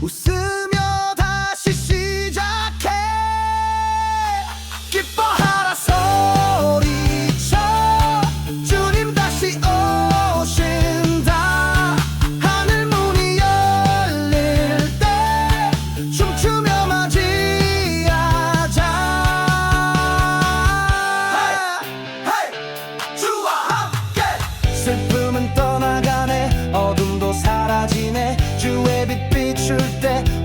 웃으며 다시 시작해. 기뻐하라 소리쳐. 주님 다시 오. 手で